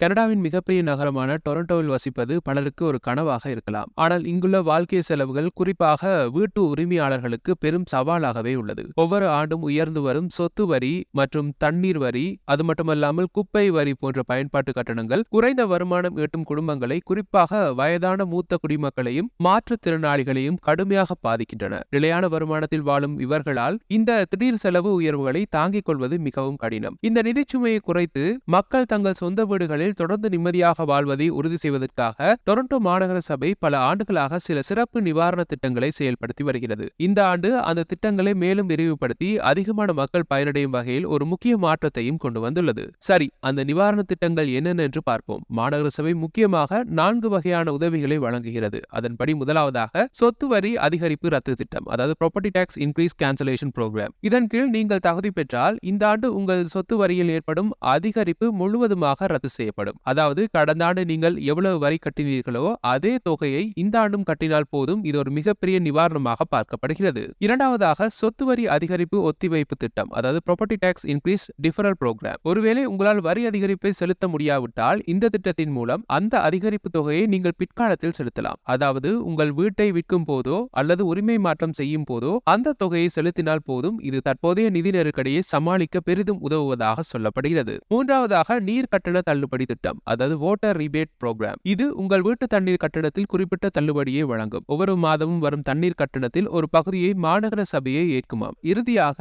கனடாவின் மிகப்பெரிய நகரமான டொரண்டோவில் வசிப்பது பலருக்கு ஒரு கனவாக இருக்கலாம். ஆனால் இங்குள்ள வாழ்க்கை செலவுகள் குறிப்பாக வீட்டு உரிமையாளர்களுக்கு பெரும் சவாலாகவே உள்ளது. ஒவ்வொரு ஆண்டும் உயர்ந்து வரும் சொத்து வரி மற்றும் தண்ணீர் வரி அது மட்டுமல்லாமல் குப்பை வரி போன்ற பயன்பாட்டு கட்டணங்கள் குறைந்த வருமானம் ஈட்டும் குடும்பங்களை குறிப்பாக வயதான மூத்த குடிமக்களையும் மாற்றுத்திறனாளிகளையும் கடுமையாக பாதிக்கின்றன. நிலையான வருமானத்தில் வாழும் இவர்களால் இந்த திடீர் செலவு உயர்வுகளை தாங்கிக் கொள்வது மிகவும் கடினம். இந்த நிதிச்சுமையை குறைத்து மக்கள் தங்கள் சொந்த வீடுகளில் தொடர்ந்து நிம்மதியாக வாழ்வதை உறுதி செய்வதற்காக டொரண்டோ மாநகர சபை பல ஆண்டுகளாக சில சிறப்பு நிவாரண திட்டங்களை செயல்படுத்தி வருகிறது. இந்த ஆண்டு அந்த திட்டங்களை மேலும் விரிவுபடுத்தி அதிகமான மக்கள் பயனடையும் வகையில் ஒரு முக்கிய மாற்றத்தையும் கொண்டு வந்துள்ளது. சரி அந்த நிவாரண திட்டங்கள் என்னென்ன என்று பார்ப்போம். மாநகர சபை முக்கியமாக நான்கு வகையான உதவிகளை வழங்குகிறது. அதன்படி முதலாவதாக சொத்து வரி அதிகரிப்பு ரத்து திட்டம் அதாவது property tax increase cancellation programme இதன் கீழ் நீங்கள் தகுதி பெற்றால் இந்த ஆண்டு உங்கள் சொத்து வரியில் ஏற்படும் அதிகரிப்பு முழுவதுமாக ரத்து செய்யப்படும். அதாவது கடந்த ஆண்டு நீங்கள் எவ்வளவு வரி கட்டினீர்களோ அதே தொகையை இந்த ஆண்டும் கட்டினால் போதும். இது ஒரு மிகப்பெரிய நிவாரணமாக பார்க்கப்படுகிறது. இரண்டாவதாக சொத்து வரி அதிகரிப்பு ஒத்திவைப்பு திட்டம் அதாவது property tax increase deferral programme ஒருவேளை உங்களால் வரி அதிகரிப்பை செலுத்த முடியாவிட்டால் இந்த திட்டத்தின் மூலம் அந்த அதிகரிப்பு தொகையை நீங்கள் பிற்காலத்தில் செலுத்தலாம். அதாவது உங்கள் வீட்டை விற்கும் போதோ அல்லது உரிமை மாற்றம் செய்யும் போதோ அந்த தொகையை செலுத்தினால் போதும். இது தற்போதைய நிதி நெருக்கடியை சமாளிக்க பெரிதும் உதவுவதாக சொல்லப்படுகிறது. மூன்றாவதாக நீர் கட்டண தள்ளுபடி திட்டம் அதாவது ஓட்டர் ரிபேட் ப்ரோக்ராம் இது உங்கள் வீட்டு தண்ணீர் கட்டணத்தில் குறிப்பிட்ட தள்ளுபடியை வழங்கும். ஒவ்வொரு மாதமும் வரும் தண்ணீர் கட்டணத்தில் ஒரு பகுதியை மாநகர சபையை ஏற்குமாம். இறுதியாக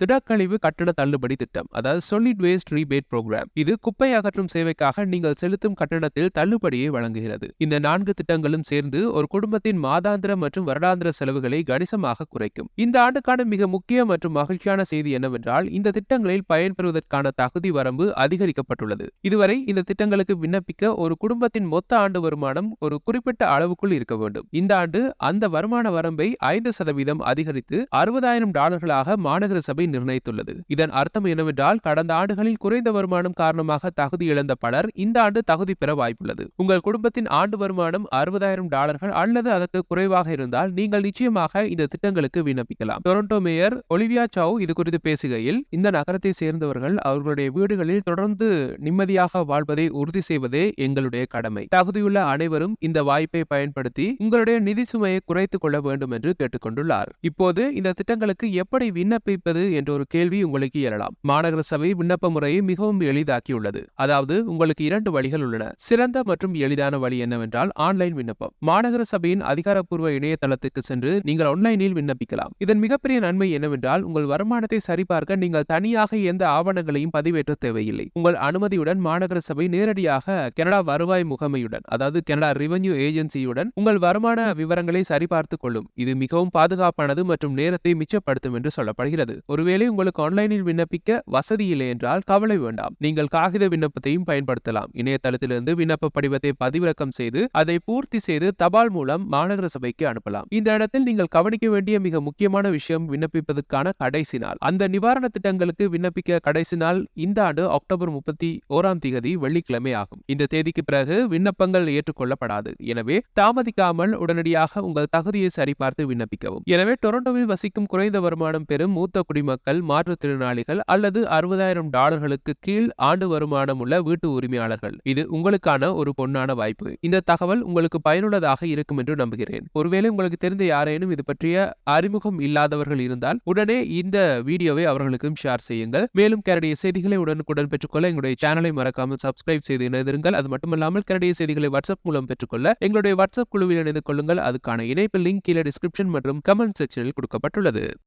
திடக்கழிவு கட்டண தள்ளுபடி திட்டம் அதாவது சொலிட் வேஸ்ட் ரீபேட் ப்ரோக்ராம் இது குப்பை அகற்றும் சேவைக்காக நீங்கள் செலுத்தும் கட்டணத்தில் தள்ளுபடியை வழங்குகிறது. இந்த நான்கு திட்டங்களும் சேர்ந்து ஒரு குடும்பத்தின் மாதாந்திர மற்றும் வருடாந்திர செலவுகளை கணிசமாக குறைக்கும். இந்த ஆண்டுக்கான மிக முக்கிய மற்றும் மகிழ்ச்சியான செய்தி என்னவென்றால் இந்த திட்டங்களில் பயன்பெறுவதற்கான தகுதி வரம்பு அதிகரிக்கப்பட்டுள்ளது. இதுவரை இந்த திட்டங்களுக்கு விண்ணப்பிக்க ஒரு குடும்பத்தின் மொத்த ஆண்டு வருமானம் ஒரு குறிப்பிட்ட அளவுக்குள் இருக்க வேண்டும். இந்த ஆண்டு அந்த வருமான வரம்பை ஐந்து சதவீதம் அதிகரித்து அறுபதாயிரம் டாலர்களாக மாநகர சபை நிர்ணயித்துள்ளது. இதன் அர்த்தம் என்னவென்றால் கடந்த ஆண்டுகளில் குறைந்த வருமானம் காரணமாக தகுதி இழந்த பலர் இந்த ஆண்டு தகுதி பெற வாய்ப்புள்ளது. உங்கள் குடும்பத்தின் ஆண்டு வருமானம் அறுபதாயிரம் டாலர்கள் அல்லது அதற்கு குறைவாக இருந்தால் நீங்கள் நிச்சயமாக இந்த திட்டங்களுக்கு விண்ணப்பிக்கலாம். டொரண்டோ மேயர் ஒலிவியா சாவ் இது குறித்து பேசுகையில் இந்த நகரத்தை சேர்ந்தவர்கள் அவர்களுடைய வீடுகளில் தொடர்ந்து நிம்மதியாக வாழ்வதை உறுதி செய்வதே எங்களுடைய கடமை. தகுதியுள்ள அனைவரும் இந்த வாய்ப்பை பயன்படுத்தி உங்களுடைய நிதி சுமையை குறைத்துக் கொள்ள வேண்டும் என்று கேட்டுக்கொண்டுள்ளார். இப்போது இந்த திட்டங்களுக்கு எப்படி விண்ணப்பிப்பது என்ற ஒரு கேள்வி உங்களுக்கு எழலாம் மாநகர சபை விண்ணப்ப முறையை மிகவும் எளிதாக்கியுள்ளது. அதாவது உங்களுக்கு இரண்டு வழிகள் உள்ளன. சிறந்த மற்றும் எளிதான வழி என்னவென்றால் ஆன்லைன் விண்ணப்பம். மாநகர சபையின் அதிகாரப்பூர்வ இணையதளத்துக்கு சென்று நீங்கள் ஆன்லைனில் விண்ணப்பிக்கலாம். இதன் மிகப்பெரிய நன்மை என்னவென்றால் உங்கள் வருமானத்தை சரிபார்க்க நீங்கள் தனியாக எந்த ஆவணங்களையும் பதிவேற்ற தேவையில்லை. உங்கள் அனுமதியுடன் மாநகர சபை நேரடியாக கனடா வருவாய் முகமையுடன் அதாவது கனடா ரெவென்யூ ஏஜென்சியுடன் உங்கள் வருமான விவரங்களை சரிபார்த்துக் கொள்ளும். இது மிகவும் பாதுகாப்பானது மற்றும் நேரத்தை மிச்சப்படுத்தும் என்று சொல்லப்படுகிறது. ஒருவேளை உங்களுக்கு ஆன்லைனில் விண்ணப்பிக்க வசதி இல்லை என்றால் கவலை வேண்டாம். நீங்கள் காகித விண்ணப்பத்தையும் பயன்படுத்தலாம். இணையதளத்திலிருந்து விண்ணப்ப படிவத்தை பதிவிறக்கம் செய்து அதை பூர்த்தி செய்து தபால் மூலம் மாநகர சபைக்கு அனுப்பலாம். இந்த இடத்தில் நீங்கள் கவனிக்க வேண்டிய மிக முக்கியமான விஷயம் விண்ணப்பிப்பதற்கான கடைசி நாள். அந்த நிவாரண திட்டங்களுக்கு விண்ணப்பிக்க கடைசி நாள் இந்த ஆண்டு அக்டோபர் முப்பத்தி ஓராம் தேதி வெள்ளி வெள்ளிக்கிழமை ஆகும். இந்த தேதிக்கு பிறகு விண்ணப்பங்கள் ஏற்றுக்கொள்ளப்படாது. எனவே தாமதிக்காமல் உடனடியாக உங்கள் தகுதியை சரிபார்த்து விண்ணப்பிக்கவும். எனவே டொரண்டோவில் வசிக்கும் குறைந்த வருமானம் பெறும் மூத்த குடிமக்கள் மாற்றுத்திறனாளிகள் அல்லது அறுபதாயிரம் டாலர்களுக்கு கீழ் ஆண்டு வருமானம் உள்ள வீட்டு உரிமையாளர்கள். இது உங்களுக்கான ஒரு பொன்னான வாய்ப்பு. இந்த தகவல் உங்களுக்கு பயனுள்ளதாக இருக்கும் என்று நம்புகிறேன். ஒருவேளை உங்களுக்கு தெரிந்த யாரேனும் இது பற்றிய அறிமுகம் இல்லாதவர்கள் இருந்தால் உடனே இந்த வீடியோவை அவர்களுக்கும் ஷேர் செய்யுங்கள். மேலும் கேரடிய செய்திகளை உடனுக்குடன் பெற்றுக்கொள்ள எங்களுடைய சேனலை மறக்காமல் சப்ஸ்கிரைப் செய்து இணைந்திருங்கள். அது மட்டுமல்லாமல் கனடிய செய்திகளை வாட்ஸ்அப் மூலம் பெற்றுக்கொள்ள எங்களுடைய வாட்ஸ்அப் குழுவில் இணைந்து கொள்ளுங்கள். அதுக்கான இணைப்பு லிங்க் கீழே டிஸ்கிரிப்ஷன் மற்றும் கமெண்ட் செக்ஷனில் கொடுக்கப்பட்டுள்ளது.